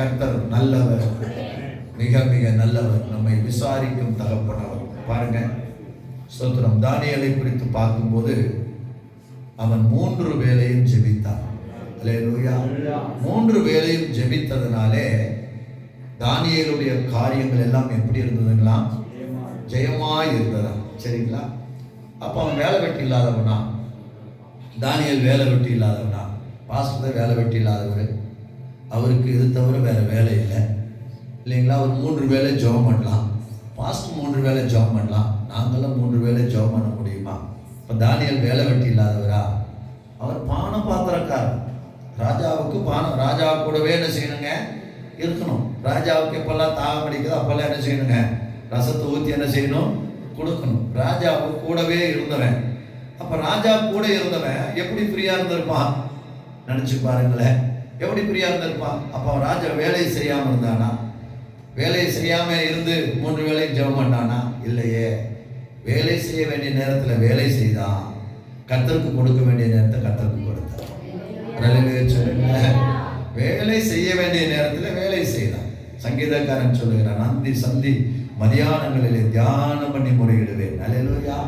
கர்த்தர் நல்லவர். மிக மிக நல்லவர். நம்மை விசாரிக்கும் தகப்பனவர் பாருங்க. ஸ்தோத்திரம். தானியலை குறித்து பார்க்கும்போது அவன் மூன்று வேலையும் ஜெபித்தான். மூன்று வேலையும் ஜெபித்ததுனாலே தானியலுடைய காரியங்கள் எல்லாம் எப்படி இருந்ததுங்களா? ஜெயமாய் இருந்ததா? சரிங்களா? அப்போ அவன் வேலை வெட்டி இல்லாதவனா? தானியல் வேலை வெட்டி இல்லாதவனா? பாஸ்டர் வேலை வெட்டி இல்லாதவர். அவருக்கு இது தவிர வேற வேலை இல்லை. இல்லைங்களா? அவர் மூன்று வேலை ஜாப் பண்ணலாம். பாஸ்ட் மூன்று வேளை ஜாப் பண்ணலாம். நாங்களாம் மூன்று வேலை ஜாப் பண்ண முடியுமா? இப்போ தானியல் வேலை வெட்டி இல்லாதவரா? அவர் பானம் பாத்திரக்காரர். ராஜாவுக்கு பானம் ராஜா கூடவே என்ன செய்யணுங்க? இருக்கணும். ராஜாவுக்கு எப்பெல்லாம் தாகம் அடிக்குதோ அப்பெல்லாம் என்ன செய்யணுங்க? ரசத்தை ஊற்றி என்ன செய்யணும்? கொடுக்கணும். ராஜாவுக்கு கூடவே இருந்தவன். அப்போ ராஜா கூட இருந்தவன் எப்படி ஃப்ரீயாக இருந்திருப்பான்? நினச்சி பாருங்களேன். எப்படி ஃப்ரீயா இருந்திருப்பான் அப்போ அவன் ராஜா வேலையை செய்யாம இருந்தானா? வேலையை செய்யாம இருந்து மூன்று வேலை ஜெபம் பண்ணானா? இல்லையே. வேலை செய்ய வேண்டிய நேரத்தில் வேலை செய்தான். கத்தருக்கு கொடுக்க வேண்டிய நேரத்தை கத்தருக்கு கொடுத்தான். வேலை செய்ய வேண்டிய நேரத்தில் வேலை செய்தான். சங்கீதக்காரன் சொல்லுகிறான் நந்தி சந்தி மதியானங்களிலே தியானம் பண்ணி முறையிடுவேன். அல்லேலூயா